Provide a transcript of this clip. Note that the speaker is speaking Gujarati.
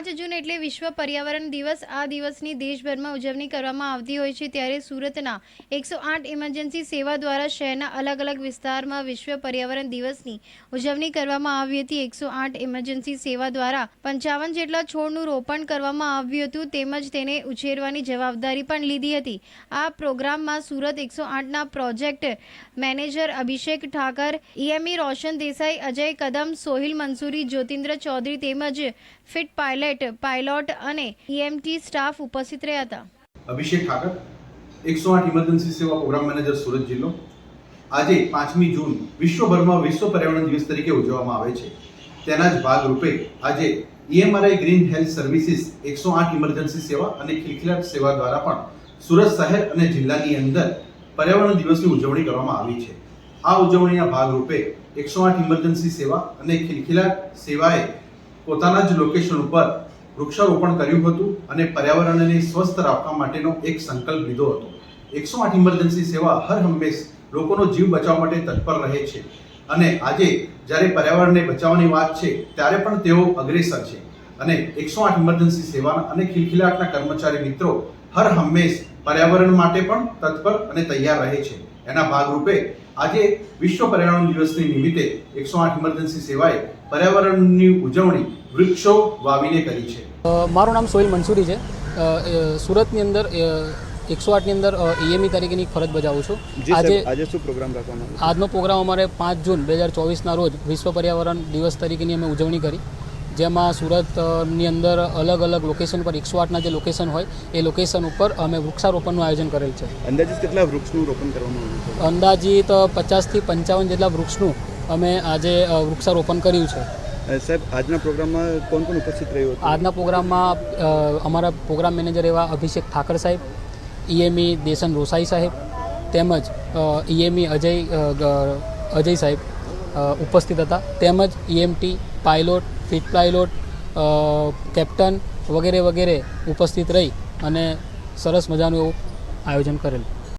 પાંચ જૂન એટલે વિશ્વ પર્યાવરણ દિવસ આ દિવસની દેશભરમાં ઉજવણી કરવામાં આવતી હોય છે ત્યારે સુરતના એકસો આઠ ઇમરજન્સી સેવા દ્વારા શહેરના અલગ અલગ વિસ્તારમાં વિશ્વ પર્યાવરણ દિવસની ઉજવણી કરવામાં આવી હતી. એકસો આઠ ઇમરજન્સી સેવા દ્વારા પંચાવન જેટલા છોડનું રોપણ કરવામાં આવ્યું હતું તેમજ તેને ઉછેરવાની જવાબદારી પણ લીધી હતી. આ પ્રોગ્રામમાં સુરત એકસો આઠના project manager Abhishek Thakar, EME Roshan Desai, Ajay Kadam, Sohil Mansuri, Jyotindra Chaudhary તેમજ ફિટ પાયલટ પાયલોટ અને ઈએમટી સ્ટાફ ઉપસ્થિત રહ્યા હતા. અભિષેક ઠાકર, એકસો આઠ ઇમરજન્સી સેવા પ્રોગ્રામ મેનેજર સુરત જિલ્લો. આજે પાંચમી જૂન વિશ્વભરમાં વિશ્વ પર્યાવરણ દિવસ તરીકે ઉજવવામાં આવે છે. તેના જ ભાગરૂપે આજે ઈએમઆરઆઈ ગ્રીન હેલ્થ સર્વિસીસ એકસો આઠ ઇમરજન્સી સેવા અને ખિલખિલાટ સેવા દ્વારા પણ સુરત શહેર અને જિલ્લાની અંદર પર્યાવરણ દિવસની ઉજવણી કરવામાં આવી છે. આ ઉજવણીના ભાગરૂપે એકસો આઠ ઇમરજન્સી સેવા અને ખિલખિલાટ સેવાએ પોતાના જ લોકેશન ઉપર વૃક્ષારોપણ કર્યું હતું અને પર્યાવરણને સ્વસ્થ રાખવા માટેનો એક સંકલ્પ લીધો હતો. એકસો આઠ ઇમરજન્સી સેવા હર હંમેશ લોકોનો જીવ બચાવવા માટે તત્પર રહે છે. અને આજે જ્યારે પર્યાવરણને બચાવવાની વાત છે, ત્યારે પણ તેઓ અગ્રેસર છે. અને એકસો આઠ ઇમરજન્સી સેવાના અને ખિલખિલાટના કર્મચારી મિત્રો હર હંમેશ પર્યાવરણ માટે પણ તત્પર અને તૈયાર રહે છે. એના ભાગરૂપે આજે વિશ્વ પર્યાવરણ દિવસની નિમિત્તે એકસો આઠ ઇમરજન્સી સેવાએ પર્યાવરણની ઉજવણી વૃક્ષો વાવીને કરી છે. મારું નામ સોહિલ મંસૂરી છે. સુરતની અંદર એકસો આઠની અંદર ઈએમઈ તરીકેની ફરજ બજાવું છું. આજે આજે શું પ્રોગ્રામ રાખવાનો આજનો પ્રોગ્રામ અમારે પાંચ જૂન બે હજાર ચોવીસના રોજ વિશ્વ પર્યાવરણ દિવસ તરીકેની અમે ઉજવણી કરી. જેમાં સુરતની અંદર અલગ અલગ લોકેશન પર એકસો આઠના જે લોકેશન હોય એ લોકેશન ઉપર અમે વૃક્ષારોપણનું આયોજન કરેલ છે. અંદાજિત કેટલા વૃક્ષનું રોપણ કરવામાં આવ્યું અંદાજિત પચાસથી પંચાવન જેટલા વૃક્ષનું અમે આજે વૃક્ષારોપણ કર્યું છે. સાહેબ આજના પ્રોગ્રામમાં કોણ કોણ ઉપસ્થિત રહ્યું હતું? આજના પ્રોગ્રામમાં અમારા પ્રોગ્રામ મેનેજર એવા અભિષેક ઠાકર સાહેબ ઈએમઈ દેસન રોસાઈ સાહેબ તેમજ ઈએમઈ અજય અજય સાહેબ ઉપસ્થિત હતા. તેમજ ઈએમટી પાયલોટ ફિટ પ્લાયલોટ કેપ્ટન વગેરે વગેરે ઉપસ્થિત રહી અને સરસ મજાનું એવું આયોજન કરેલ.